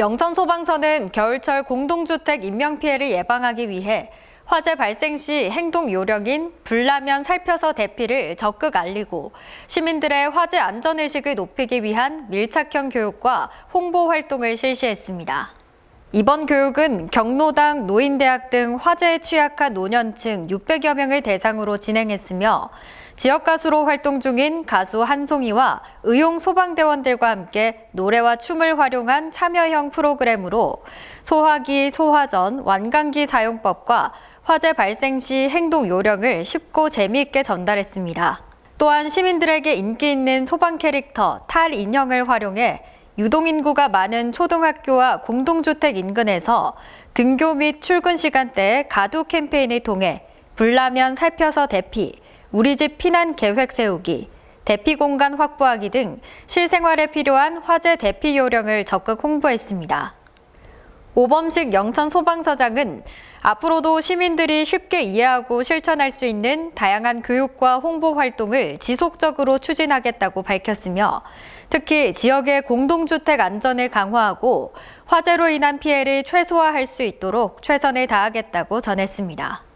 영천 소방서는 겨울철 공동주택 인명피해를 예방하기 위해 화재 발생 시 행동 요령인 불나면 살펴서 대피를 적극 알리고 시민들의 화재 안전의식을 높이기 위한 밀착형 교육과 홍보 활동을 실시했습니다. 이번 교육은 경로당, 노인대학 등 화재에 취약한 노년층 600여 명을 대상으로 진행했으며 지역 가수로 활동 중인 가수 한송이와 의용 소방대원들과 함께 노래와 춤을 활용한 참여형 프로그램으로 소화기, 소화전, 완강기 사용법과 화재 발생 시 행동 요령을 쉽고 재미있게 전달했습니다. 또한 시민들에게 인기 있는 소방 캐릭터 탈 인형을 활용해 유동인구가 많은 초등학교와 공동주택 인근에서 등교 및 출근 시간대에 가두 캠페인을 통해 불나면 살펴서 대피, 우리 집 피난 계획 세우기, 대피 공간 확보하기 등 실생활에 필요한 화재 대피 요령을 적극 홍보했습니다. 오범식 영천 소방서장은 앞으로도 시민들이 쉽게 이해하고 실천할 수 있는 다양한 교육과 홍보 활동을 지속적으로 추진하겠다고 밝혔으며 특히 지역의 공동주택 안전을 강화하고 화재로 인한 피해를 최소화할 수 있도록 최선을 다하겠다고 전했습니다.